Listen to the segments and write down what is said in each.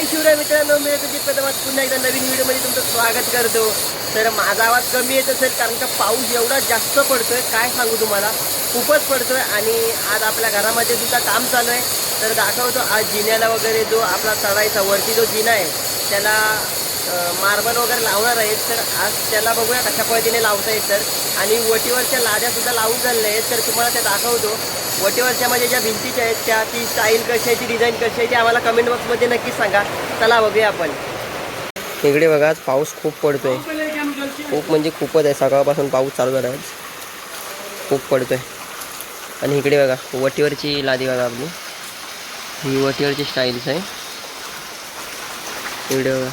जय शिवराय मित्रांनो मी तुझी प्रथमात पुन्हा एकदा नवीन व्हिडिओमध्ये तुमचं स्वागत करतो. तर माझा आवाज कमी येत असेल कारण का पाऊस एवढा जास्त पडतोय काय सांगू तुम्हाला? खूपच पडतोय आणि आज आपल्या घरामध्ये सुद्धा काम चालू आहे. तर दाखवतो आज जिन्याला वगैरे जो आपला चढायचा वरती जो जिना आहे त्याला मार्बल वगैरे लावणार आहेत. तर आज त्याला बघूया कशा पद्धतीने लावता येत तर आणि वटीवरच्या लाद्यासुद्धा लावून झालेल्या आहेत. तर तुम्हाला ते दाखवतो. वटेवरच्यामध्ये ज्या भिंतीच्या आहेत त्या ती स्टाईल कशी आहे ती डिझाईन कशी आहे ती आम्हाला कमेंट बॉक्समध्ये नक्कीच सांगा. चला बघूया आपण. इकडे बघा आज पाऊस खूप पडतोय. खूप म्हणजे खूपच आहे. सकाळपासून पाऊस चालू झाला. आहे खूप पडतोय. आणि इकडे बघा वटीवरची लादी बघा आपली. ही वटीवरची स्टाईल्स आहे. इकडे बघा.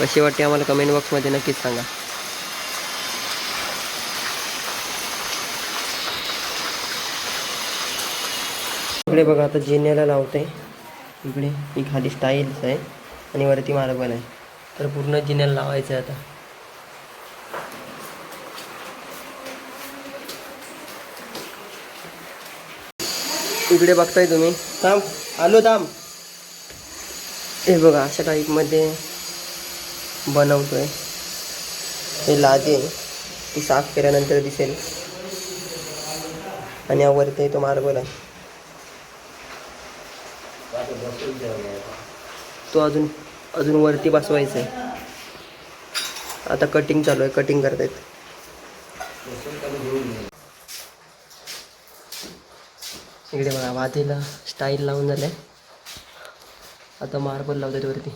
कशी वाटते आम्हाला कमेंट बॉक्समध्ये नक्कीच सांगा. इकडे बघा आता जिन्याला लावते इकडे ही खाली स्टाईल्स आहे आणि वरती मार्बल आहे. तर पूर्ण जिन्याला लावायचं आहे आता. इकडे बघताय तुम्ही. थांब आलो थांब. हे बघा अशा टाईपमध्ये बनवतोय. हे लादे ती साफ केल्यानंतर दिसेल. आणि यावरती तो मार्बल आहे. तो अजून अजून वरती बसवायचा आहे. आता कटिंग चालू आहे कटिंग करतायत. इकडे बघा वातीला स्टाईल लावून झालंय. आता मार्बल लावतात वरती.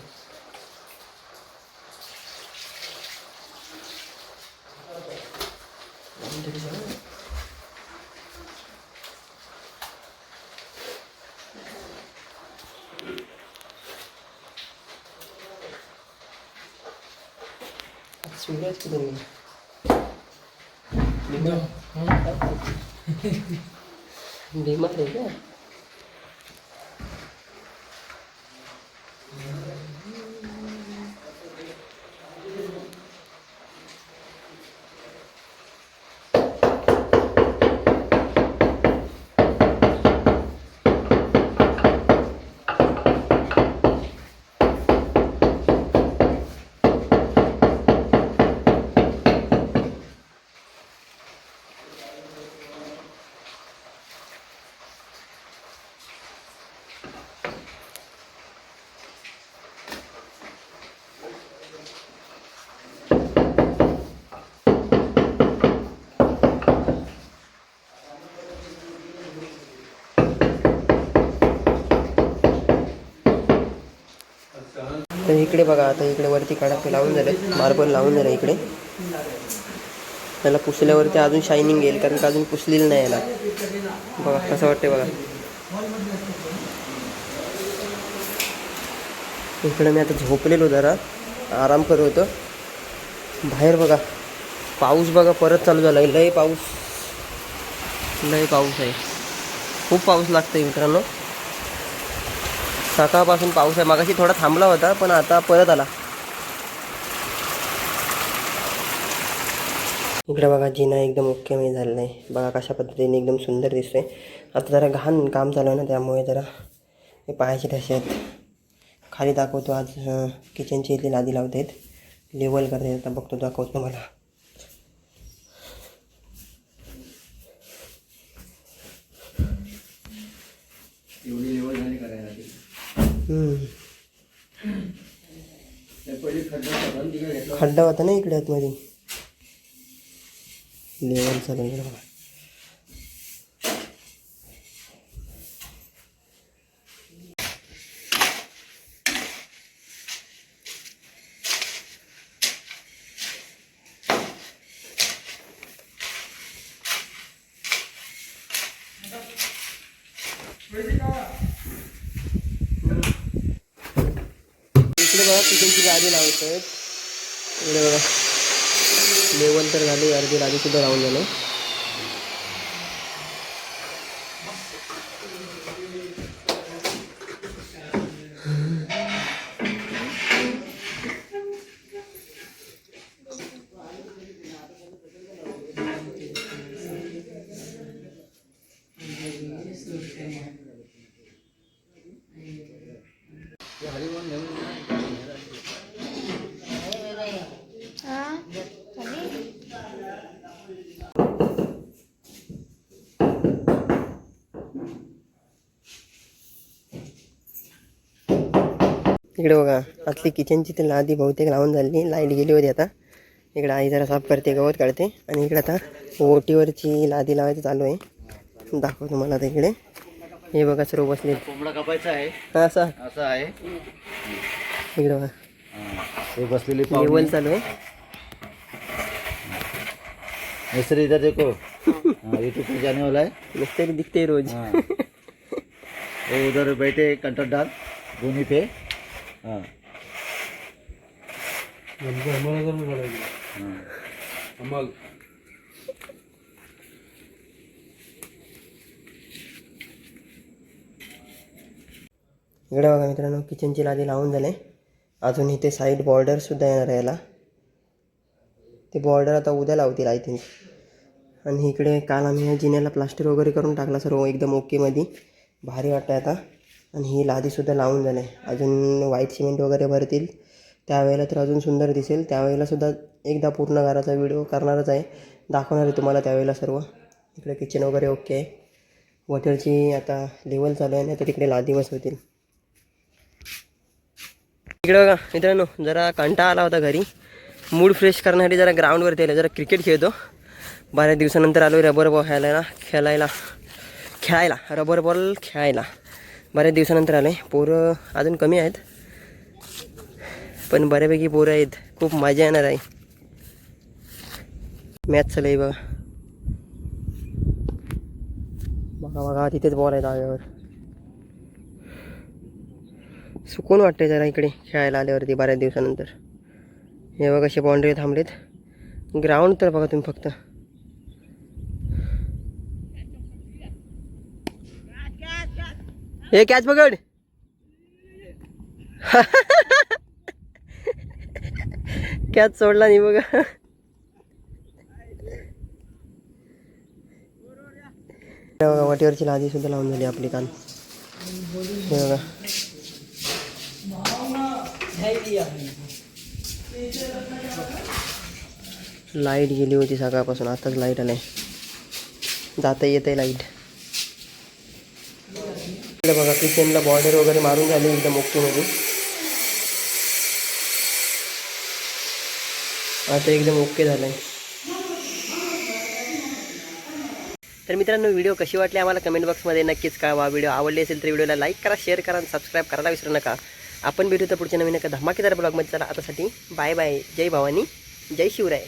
वेगळंच की तुम्ही बिमार आहे का तर इकडे बघा आता इकडे वरती कडापे लावून झाले. मार्बल लावून झालं इकडे. त्याला पुसल्यावरती अजून शायनिंग येईल कारण का अजून पुसलेलं नाही याला. बघा कसं वाटते बघा. इकडे मी आता झोपलेलो जरा. आराम करत होतो. बाहेर बघा. पाऊस बघा परत चालू झाला. आहे लय पाऊस. लय पाऊस आहे. खूप पाऊस लागतोय मित्रांनो. सकाळपासून पाऊस आहे. मागाशी थोडा थांबला होता पण आता परत आला. इकडे बघा जिना एकदम ओके मी झालेला आहे. बघा कशा पद्धतीने एकदम सुंदर दिसतोय. आता जरा घाण काम चालू आहे ना त्यामुळे जरा हे पायाचे तसे आहेत. खाली दाखवतो आज किचनची इथली लादी लावत आहेत लेवल करते आता बघतो दाखवतो मला. एवढी लेवल झाली करायला ती. हम्म. त्या पहिले खड्डा होता ना, इकडे आतमध्ये. लेवल चालू आहे इकडे बघा इकडे बघा अर्धी गाडी लावत आहेत इकडे बघा लेवल तर झाली अर्धी गाडी सुद्धा लावून झालं इकडे बघा आतली किचनची ते लादी बहुतेक लावून झाली. लाइट गेली होती आता. इकडे आई जरा साफ करते गवत काढते. आणि इकडे आता ओटीवरची लादी लावायचं चालू आहे. दाखवतो तुम्हाला आता इकडे. हे बघा सर्व बसले कोंबडा कापायचा आहे. असं. असं आहे. इकडे बघा. हे बसलेली लेवल चालू आहे. मिस्त्री इधर देखो. यूट्यूब पे जाने वाला है मिस्त्री दिखते रोज. वो उधर बैठे कंट्रोल भूमि पे. हाँ. हाँ. इकडे बघा मित्रांनो किचनची लादी लावून झाले. अजून इथे साईड बॉर्डरसुद्धा येणार आहे याला. ते बॉर्डर आता उद्या लावतील आय थिंक आणि इकडे काल आम्ही या जिन्याला प्लास्टर वगैरे करून टाकला सर्व एकदम ओकेमध्ये भारी वाटतं आता. आणि ही लादीसुद्धा लावून झाले. अजून व्हाईट सिमेंट वगैरे भरतील. त्यावेळेला तर अजून सुंदर दिसेल. त्यावेळेलासुद्धा एकदा पूर्ण घराचा व्हिडिओ करणारच आहे. दाखवणार आहे तुम्हाला त्यावेळेला सर्व. इकडे किचन वगैरे ओके आहे. वॉटरची आता लेवल चालू आहे ना तर तिकडे लादी बसवतील. इकडे बघा मित्रांनो जरा कंटाळा आला होता घरी. मूड फ्रेश करण्यासाठी जरा ग्राउंडवरती आलो जरा क्रिकेट खेळतो. बऱ्याच दिवसानंतर आलो रबर बॉल खेळायला खेळायला. खेळायला. रबर बॉल खेळायला. बऱ्याच दिवसानंतर आलो आहे पोरं अजून कमी आहेत. पण बऱ्यापैकी पोरं आहेत. खूप मजा येणार आहे. मॅच चालू आहे बघा. बघा बघा तिथेच बॉल आहे आल्यावर सुकून वाटते जरा इकडे खेळायला आल्यावरती बऱ्याच दिवसानंतर. हे बघा असे बाउंड्री थांबलेत. ग्राउंड तर बघा तुम्ही फक्त. हे कॅच पकड. कॅच सोडला नाही बघा. हे बघा वाटेवरची लादी सुद्धा लावून झाली आपली कान. हे बघा. लाइट गेली होती सकाळपासून आताच लाइट आले जाता येत आहे लाइट. इकडे बघा किचनला बॉर्डर वगैरे मारून झाली एकदम ओकेमध्ये आता एकदम ओके झालंय तर मित्रांनो व्हिडिओ कशी वाटली आम्हाला कमेंट बॉक्समध्ये नक्कीच कळवा. व्हिडिओ आवडली असेल तर व्हिडिओला लाईक करा शेअर करा आणि सबस्क्राईब करायला विसरू नका. आपण भेटू तर पुढच्या नवीन एका धमाकेदार ब्लॉगमध्ये चला आतासाठी बाय बाय जय भवानी. जय शिवराय.